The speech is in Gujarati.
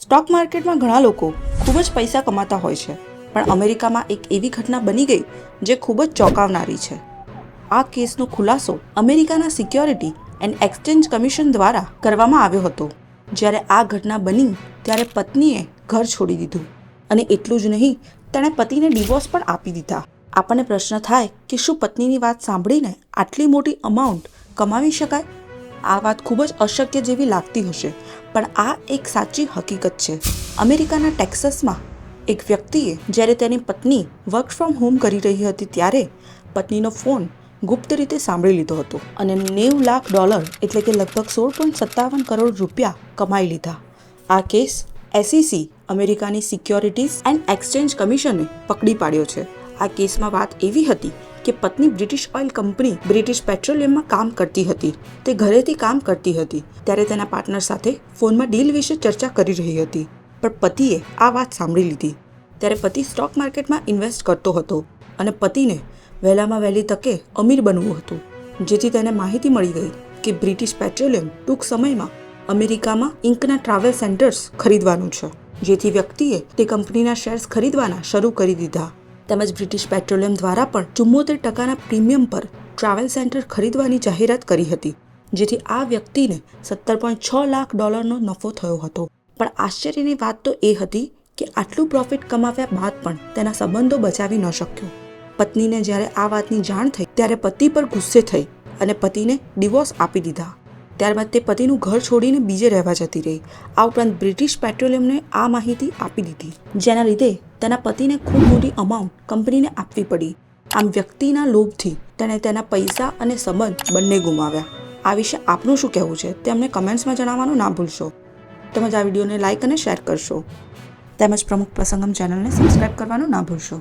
સ્ટોક માર્કેટમાં ઘણા લોકો ખૂબ જ પૈસા કમાતા હોય છે, પણ અમેરિકામાં એક એવી ઘટના બની ગઈ જે ખૂબ જ ચોંકાવનારી છે. આ કેસનો ખુલાસો અમેરિકાના સિક્યોરિટી એન્ડ એક્સચેન્જ કમિશન દ્વારા કરવામાં આવ્યો હતો. જ્યારે આ ઘટના બની, ત્યારે પત્નીએ ઘર છોડી દીધું. અને એટલું જ નહીં, તેણે પતિને ડિવોર્સ પણ આપી દીધા. આપણને પ્રશ્ન થાય કે શું પત્નીની વાત સાંભળીને આટલી મોટી અમાઉન્ટ કમાવી શકાય? આ વાત ખૂબ જ અશક્ય જેવી લાગતી હશે. પણ આ એક સાચી હકીકત છે. અમેરિકાના ટેક્સસમાં એક વ્યક્તિએ જ્યારે તેની પત્ની વર્ક ફ્રોમ હોમ કરી રહી હતી ત્યારે પત્નીનો ફોન ગુપ્ત રીતે સાંભળી લીધો હતો અને નેવું લાખ ડોલર એટલે કે લગભગ સોળ પોઈન્ટ સત્તાવન કરોડ રૂપિયા કમાઈ લીધા. આ કેસ એસઈસી અમેરિકાની સિક્યોરિટીઝ એન્ડ એક્સચેન્જ કમિશને પકડી પાડ્યો છે. આ કેસમાં વાત એવી હતી કે પત્ની બ્રિટિશ ઓઇલ કંપની બ્રિટિશ પેટ્રોલિયમમાં કામ કરતી હતી. તે ઘરેથી કામ કરતી હતી. ત્યારે તેના પાર્ટનર સાથે ફોનમાં ડીલ વિશે ચર્ચા કરી રહી હતી. પણ પતિએ આ વાત સાંભળી લીધી. ત્યારે પતિ સ્ટોક માર્કેટમાં ઇન્વેસ્ટ કરતો હતો અને પતિને વહેલામાં વહેલી તકે અમીર બનવું હતું. જેથી તેને માહિતી મળી ગઈ કે બ્રિટિશ પેટ્રોલિયમ ટૂંક સમયમાં અમેરિકામાં ઇંકના ટ્રાવેલ સેન્ટર્સ ખરીદવાનું છે. જેથી વ્યક્તિએ તે કંપનીના શેર્સ ખરીદવાના શરૂ કરી દીધા. તેમજ બ્રિટિશ પેટ્રોલિયમ દ્વારા પણ ચુમ્મોતેર ટકાના પ્રીમિયમ પર ટ્રાવેલ સેન્ટર ખરીદવાની જાહેરાત કરી હતી, જેથી આ વ્યક્તિને સત્તર પોઈન્ટ છ લાખ ડોલરનો નફો થયો હતો. પણ આશ્ચર્યની વાત તો એ હતી કે આટલું પ્રોફિટ કમાવ્યા બાદ પણ તેના સંબંધો બચાવી ન શક્યો. પત્નીને જ્યારે આ વાતની જાણ થઈ, ત્યારે પતિ પર ગુસ્સે થઈ અને પતિને ડિવોર્સ આપી દીધા. ત્યારબાદ તે પતિનું ઘર છોડીને બીજે રહેવા જતી રહી. આ ઉપરાંત બ્રિટિશ પેટ્રોલિયમને આ માહિતી આપી દીધી. જેના લીધે તેના પતિને ખૂબ મોટી અમાઉન્ટ કંપનીને આપવી પડી. આમ વ્યક્તિના લોભથી તેણે તેના પૈસા અને સંબંધ બંને ગુમાવ્યા. આ વિશે આપનું શું કહેવું છે તે અમને કમેન્ટ્સમાં જણાવવાનું ના ભૂલશો. તેમજ આ વિડીયોને લાઇક અને શેર કરશો. તેમજ પ્રમુખ પ્રસંગમ ચેનલને સબસ્ક્રાઇબ કરવાનું ના ભૂલશો.